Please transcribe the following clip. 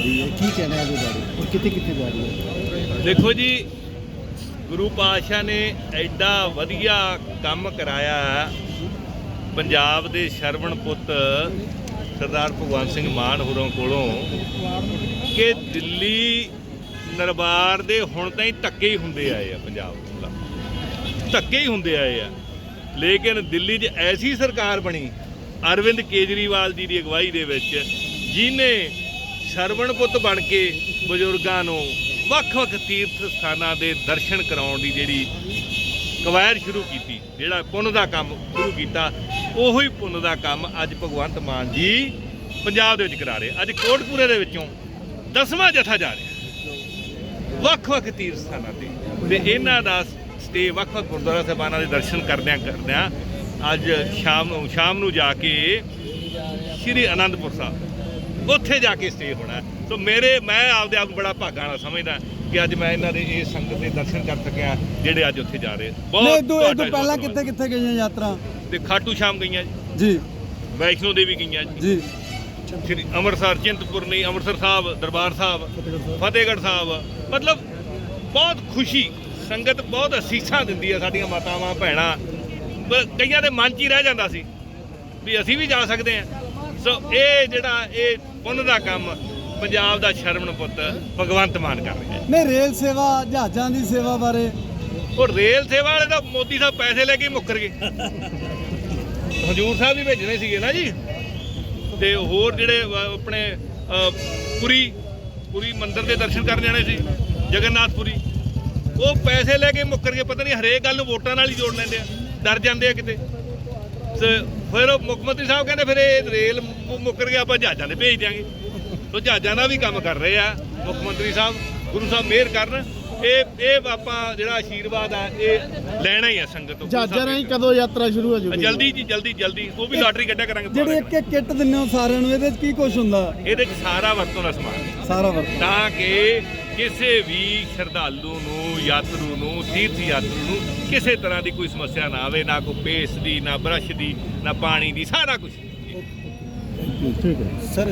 ਰਹੀ ਹੈ ਕੀ ਕਹਿਣਾ ਹੈ ਬਾਰੇ ਔਰ ਕਿੱਥੇ ਕਿੱਥੇ ਜਾ ਰਹੀ ਹੈ ਦੇਖੋ ਜੀ ਗੁਰੂ ਪਾਤਸ਼ਾਹ ਨੇ ਐਡਾ ਵਧੀਆ ਕੰਮ ਕਰਾਇਆ ਪੰਜਾਬ ਦੇ ਸ਼ਰਵਣ ਪੁੱਤ ਸਰਦਾਰ ਭਗਵੰਤ ਸਿੰਘ ਮਾਨ ਹੋਰਾਂ ਕੋਲੋਂ ਕਿ ਦਿੱਲੀ ਦਰਬਾਰ ਦੇ ਹੁਣ ਤਾਈਂ ਧੱਕੇ ਹੀ ਹੁੰਦੇ ਆਏ ਆ ਪੰਜਾਬ ਖਿਲਾਫ ਧੱਕੇ ਹੀ ਹੁੰਦੇ ਆਏ ਆ ਲੇਕਿਨ ਦਿੱਲੀ 'ਚ ਐਸੀ ਸਰਕਾਰ ਬਣੀ ਅਰਵਿੰਦ ਕੇਜਰੀਵਾਲ ਜੀ ਦੀ ਅਗਵਾਈ ਦੇ ਵਿੱਚ ਜਿਨੇ ਸਰਵਣ ਪੁੱਤ ਬਣ ਕੇ ਬਜ਼ੁਰਗਾਂ ਨੂੰ ਵੱਖ-ਵੱਖ ਤੀਰਥ ਸਥਾਨਾਂ ਦੇ ਦਰਸ਼ਨ ਕਰਾਉਣ ਦੀ ਜਿਹੜੀ ਕਵਾਇਦ ਸ਼ੁਰੂ ਕੀਤੀ, ਜਿਹੜਾ ਪੁੰਨ ਦਾ ਕੰਮ ਸ਼ੁਰੂ ਕੀਤਾ, ਉਹੀ ਪੁੰਨ ਦਾ ਕੰਮ ਅੱਜ ਭਗਵੰਤ ਮਾਨ ਜੀ ਪੰਜਾਬ ਦੇ ਵਿੱਚ ਕਰਾ ਰਹੇ। ਅੱਜ ਕੋਟਪੂਰੇ ਦੇ ਵਿੱਚੋਂ ਦਸਵਾਂ ਜਥਾ ਜਾ ਰਿਹਾ। ਵੱਖ-ਵੱਖ ਤੀਰਥ ਸਥਾਨਾਂ ਤੇ। ਤੇ ਇਹਨਾਂ ਦਾ ਸਟੇ ਵੱਖ-ਵੱਖ ਗੁਰਦੁਆਰਾ ਸਾਹਿਬਾਨਾਂ ਦੇ ਦਰਸ਼ਨ ਕਰਦਿਆਂ ਕਰਦਿਆਂ ਅੱਜ ਸ਼ਾਮ ਨੂੰ ਸ਼ਾਮ ਨੂੰ ਜਾ ਕੇ ਸ਼੍ਰੀ ਅਨੰਦਪੁਰ ਸਾਹਿਬ ਉੱਥੇ ਜਾ ਕੇ ਸਟੇ ਹੋਣਾ। ਸੋ ਮੇਰੇ ਮੈਂ ਆਪਦੇ ਆਪ ਨੂੰ ਬੜਾ ਭਾਗਾਂ ਵਾਲਾ ਸਮਝਦਾ ਕਿ ਅੱਜ ਮੈਂ ਇਹਨਾਂ ਦੇ ਇਹ ਸੰਗਤ ਦੇ ਦਰਸ਼ਨ ਕਰ ਸਕਿਆ ਜਿਹੜੇ ਅੱਜ ਉੱਥੇ ਜਾ ਰਹੇ। ਨਹੀਂ ਇਹ ਤੋਂ ਇਹ ਤੁਹਾਡਾ ਤੋਂ ਪਹਿਲਾਂ ਬਹੁਤ ਕਿੱਥੇ ਕਿੱਥੇ ਗਈਆਂ ਯਾਤਰਾ? ਤੇ ਖਾਟੂ ਸ਼ਾਮ ਗਈਆਂ ਜੀ। ਜੀ। ਵੈਸ਼ਨੋ ਦੇਵੀ ਗਈਆਂ ਜੀ। ਜੀ। ਸ਼੍ਰੀ ਅੰਮ੍ਰਿਤਸਰ ਚਿੰਤਪੁਰਨੀ ਅੰਮ੍ਰਿਤਸਰ ਸਾਹਿਬ ਦਰਬਾਰ ਸਾਹਿਬ ਫਤਿਹਗੜ੍ਹ ਸਾਹਿਬ। ਮਤਲਬ ਬਹੁਤ ਖੁਸ਼ੀ। ਸੰਗਤ ਬਹੁਤ ਅਸੀਸਾਂ ਦਿੰਦੀ ਆ ਸਾਡੀਆਂ ਮਾਤਾਵਾਂ ਭੈਣਾਂ। ਬ- ਕਈਆਂ ਦੇ ਮਨ 'ਚ ਹੀ ਰਹਿ ਜਾਂਦਾ ਸੀ ਵੀ ਅਸੀਂ ਵੀ ਜਾ ਸਕਦੇ ਆ ਸੋ ਇਹ ਜਿਹੜਾ ਇਹ ਪੁੰਨ ਦਾ ਕੰਮ ਪੰਜਾਬ ਦਾ ਸ਼ਰਮਣ ਪੁੱਤ ਭਗਵੰਤ ਮਾਨ ਕਰ ਰਿਹਾ ਹੈ। ਨਹੀਂ ਰੇਲ ਸੇਵਾ ਜਹਾਜ਼ਾਂ ਦੀ ਸੇਵਾ ਬਾਰੇ। ਉਹ ਰੇਲ ਸੇਵਾ ਵਾਲੇ ਤਾਂ ਮੋਦੀ ਸਾਹਿਬ ਪੈਸੇ ਲੈ ਕੇ ਹੀ ਮੁੱਕਰ ਗਏ। ਹਜੂਰ ਸਾਹਿਬ ਵੀ ਭੇਜਣੇ ਸੀਗੇ ਨਾ ਜੀ। ਤੇ ਹੋਰ ਜਿਹੜੇ ਆਪਣੇ ਪੁਰੀ ਪੁਰੀ ਮੰਦਿਰ ਦੇ ਦਰਸ਼ਨ ਕਰਨ ਜਾਣੇ ਸੀ ਜਗਨਨਾਥਪੁਰੀ। ਉਹ ਪੈਸੇ ਲੈ ਕੇ ਮੁੱਕਰ ਗਏ। ਪਤਾ ਨਹੀਂ ਹਰੇਕ ਗੱਲ ਨੂੰ ਵੋਟਾਂ ਨਾਲ ਹੀ ਜੋੜ ਲੈਂਦੇ ਆ। ਡਰ ਜਾਂਦੇ ਆ ਕਿਤੇ। ਤੇ ਫਿਰ ਮੁੱਖ ਮੰਤਰੀ ਸਾਹਿਬ ਕਹਿੰਦੇ ਫਿਰ ਇਹ ਰੇਲ ਮੁੱਕਰ ਗਿਆ ਆਪਾਂ ਜਹਾਜ਼ਾਂ ਦੇ ਭੇਜ ਦਿਆਂਗੇ। ਸੋ ਜਹਾਜ਼ਾਂ ਦਾ ਵੀ ਕੰਮ ਕਰ ਰਹੇ ਆ ਮੁੱਖ ਮੰਤਰੀ ਸਾਹਿਬ ਗੁਰੂ ਸਾਹਿਬ ਮਿਹਰ ਕਰਨ। ਇਹ ਇਹ ਆਪਾਂ ਜਿਹੜਾ ਆਸ਼ੀਰਵਾਦ ਆ ਇਹ ਲੈਣਾ ਹੀ ਆ ਸੰਗਤ ਤੋਂ। ਜਹਾਜ਼ਾਂ ਰਾਹੀਂ ਕਦੋਂ ਯਾਤਰਾ ਸ਼ੁਰੂ ਹੋ ਜੂਗੀ? ਜਲਦੀ ਜੀ ਜਲਦੀ ਜਲਦੀ। ਉਹ ਵੀ ਲਾਟਰੀ ਕੱਢਿਆ ਕਰਾਂਗੇ ਜਿਹੜੇ ਇੱਕ ਇੱਕ ਕਿੱਟ ਦਿੰਦੇ ਹੋ ਸਾਰਿਆਂ ਨੂੰ ਇਹਦੇ 'ਚ ਕੀ ਕੁਝ ਹੁੰਦਾ? ਇਹਦੇ ਚ ਸਾਰਾ ਵਰਤੋਂ ਦਾ ਸਮਾਨ। ਸਾਰਾ ਵਰਤ। ਤਾਂ ਕਿ ਕਿਸੇ ਵੀ ਸ਼ਰਧਾਲੂ ਨੂੰ, ਯਾਤਰੂ ਨੂੰ ਤੀਰਥ ਯਾਤਰੀ ਨੂੰ ਕਿਸੇ ਤਰ੍ਹਾਂ ਦੀ ਕੋਈ ਸਮੱਸਿਆ ਨਾ ਆਵੇ, ਨਾ ਕੋਈ ਪੇਸ ਦੀ, ਨਾ ਬਰਸ਼ ਦੀ, ਨਾ ਪਾਣੀ ਦੀ, ਸਾਰਾ ਕੁਝ ਠੀਕ ਹੈ ਸਰ